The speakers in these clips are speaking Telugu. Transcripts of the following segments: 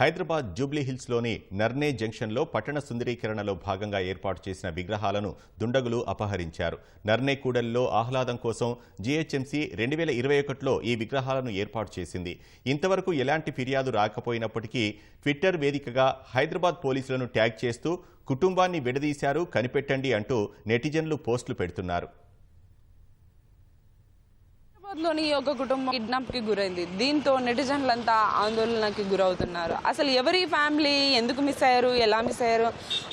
హైదరాబాద్ జూబ్లీహిల్స్లోని నర్నే జంక్షన్లో పట్టణ సుందరీకరణలో భాగంగా ఏర్పాటు చేసిన విగ్రహాలను దుండగులు అపహరించారు. నర్నే కూడలిలో ఆహ్లాదం కోసం జీహెచ్ఎంసీ రెండు వేల ఇరవై ఒకటిలో ఈ విగ్రహాలను ఏర్పాటు చేసింది. ఇంతవరకు ఎలాంటి ఫిర్యాదు రాకపోయినప్పటికీ ట్విట్టర్ వేదికగా హైదరాబాద్ పోలీసులను ట్యాగ్ చేస్తూ కుటుంబాన్ని విడదీశారు కనిపెట్టండి అంటూ నెటిజన్లు పోస్టులు పెడుతున్నారు. లోని ఒక కుటుంబం కిడ్నాప్కి గురైంది. దీంతో నెటిజన్లంతా ఆందోళనకి గురవుతున్నారు. అసలు ఎవరి ఫ్యామిలీ ఎందుకు మిస్ అయ్యారు? ఎలా మిస్ అయ్యారు?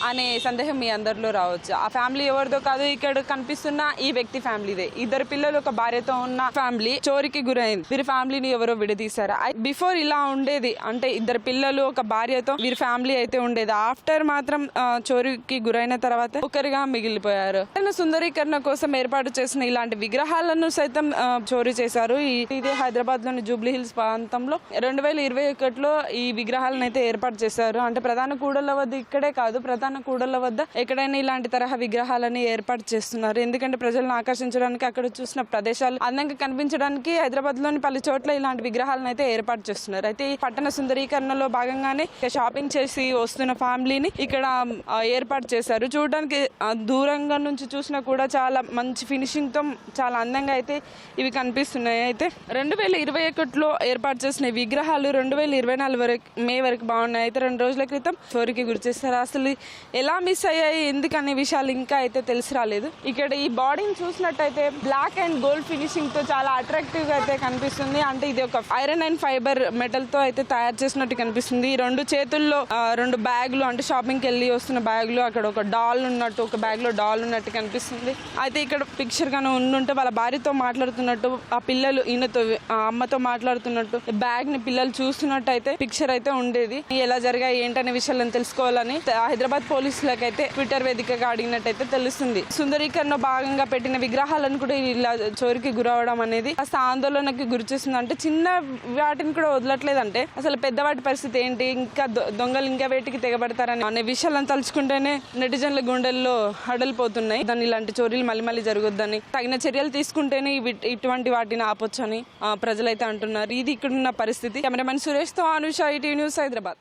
అనే సందేహం మీ అందరిలో రావచ్చు. ఆ ఫ్యామిలీ ఎవరిదో కాదు ఇక్కడ కనిపిస్తున్న ఈ వ్యక్తి ఫ్యామిలీదే. ఇద్దరు పిల్లలు ఒక భార్యతో ఉన్న ఫ్యామిలీ చోరికి గురైంది. వీరి ఫ్యామిలీని ఎవరో విడదీశారు. బిఫోర్ ఇలా ఉండేది అంటే ఇద్దరు పిల్లలు ఒక భార్యతో వీరి ఫ్యామిలీ అయితే ఉండేది. ఆఫ్టర్ మాత్రం చోరికి గురైన తర్వాత ఒకరిగా మిగిలిపోయారు. సుందరీకరణ కోసం ఏర్పాటు చేసిన ఇలాంటి విగ్రహాలను సైతం చోరీ చోరీ చేశారు. ఇది హైదరాబాద్లోని జూబ్లీ హిల్స్ ప్రాంతంలో రెండు వేల ఇరవై ఒకటిలో ఈ విగ్రహాలను అయితే ఏర్పాటు చేశారు. అంటే ప్రధాన కూడళ్ళ వద్ద ఇక్కడే కాదు ప్రధాన కూడళ్ళ వద్ద ఎక్కడైనా ఇలాంటి తరహా విగ్రహాలని ఏర్పాటు చేస్తున్నారు. ఎందుకంటే ప్రజలను ఆకర్షించడానికి అక్కడ చూసిన ప్రదేశాలు అందంగా కనిపించడానికి హైదరాబాద్లోని పలు చోట్ల ఇలాంటి విగ్రహాలను అయితే ఏర్పాటు చేస్తున్నారు. అయితే ఈ పట్టణ సుందరీకరణలో భాగంగానే షాపింగ్ చేసి వస్తున్న ఫ్యామిలీని ఇక్కడ ఏర్పాటు చేశారు. చూడడానికి దూరంగా నుంచి చూసినా కూడా చాలా మంచి ఫినిషింగ్తో చాలా అందంగా అయితే ఇవి కనిపి కనిపిస్తున్నాయి అయితే. రెండు వేల ఇరవై ఒకటిలో ఏర్పాటు చేసిన విగ్రహాలు రెండు వేల ఇరవై నాలుగు వరకు మే వరకు బాగున్నాయి. అయితే రెండు రోజుల క్రితం చోరికి గురి చేస్తారు అసలు ఎలా మిస్ అయ్యాయి? ఎందుకు అనే విషయాలు ఇంకా అయితే తెలిసి రాలేదు. ఇక్కడ ఈ బాడీని చూసినట్టయితే బ్లాక్ అండ్ గోల్డ్ ఫినిషింగ్తో చాలా అట్రాక్టివ్గా అయితే కనిపిస్తుంది. అంటే ఇది ఒక ఐరన్ అండ్ ఫైబర్ మెటల్తో అయితే తయారు చేసినట్టు కనిపిస్తుంది. ఈ రెండు చేతుల్లో రెండు బ్యాగులు అంటే షాపింగ్కి వెళ్ళి వస్తున్న బ్యాగులు అక్కడ ఒక డాల్ ఉన్నట్టు ఒక బ్యాగ్లో డాల్ ఉన్నట్టు కనిపిస్తుంది. అయితే ఇక్కడ పిక్చర్ గానే ఉండుంటే వాళ్ళ భార్యతో మాట్లాడుతున్నట్టు ఆ పిల్లలు ఈయనతో ఆ అమ్మతో మాట్లాడుతున్నట్టు బ్యాగ్ని పిల్లలు చూస్తున్నట్టు అయితే పిక్చర్ అయితే ఉండేది. ఎలా జరిగాయి ఏంటనే విషయాలను తెలుసుకోవాలని హైదరాబాద్ పోలీసులకు అయితే ట్విట్టర్ వేదికగా అడిగినట్టయితే తెలుస్తుంది. సుందరీకరణ భాగంగా పెట్టిన విగ్రహాలను కూడా ఇలా చోరికి గురవడం అనేది కాస్త ఆందోళనకి గురి చేస్తుంది. అంటే చిన్న వాటిని కూడా వదలట్లేదంటే అసలు పెద్దవాటి పరిస్థితి ఏంటి? ఇంకా దొ- దొంగలు ఇంకా వేటికి తెగబడతారని అనే విషయాలను తలుచుకుంటేనే నెటిజన్ల గుండెల్లో హడలిపోతున్నాయి. దాన్ని ఇలాంటి చోరీలు మళ్ళీ మళ్ళీ జరగొద్దని తగిన చర్యలు తీసుకుంటేనే ఇటువంటి ఇటువంటి వాటిని ఆపొచ్చని ప్రజలైతే అంటున్నారు. ఇది ఇక్కడున్న పరిస్థితి. కెమెరామెన్ సురేష్తో అనుష ఈటీ న్యూస్ హైదరాబాద్.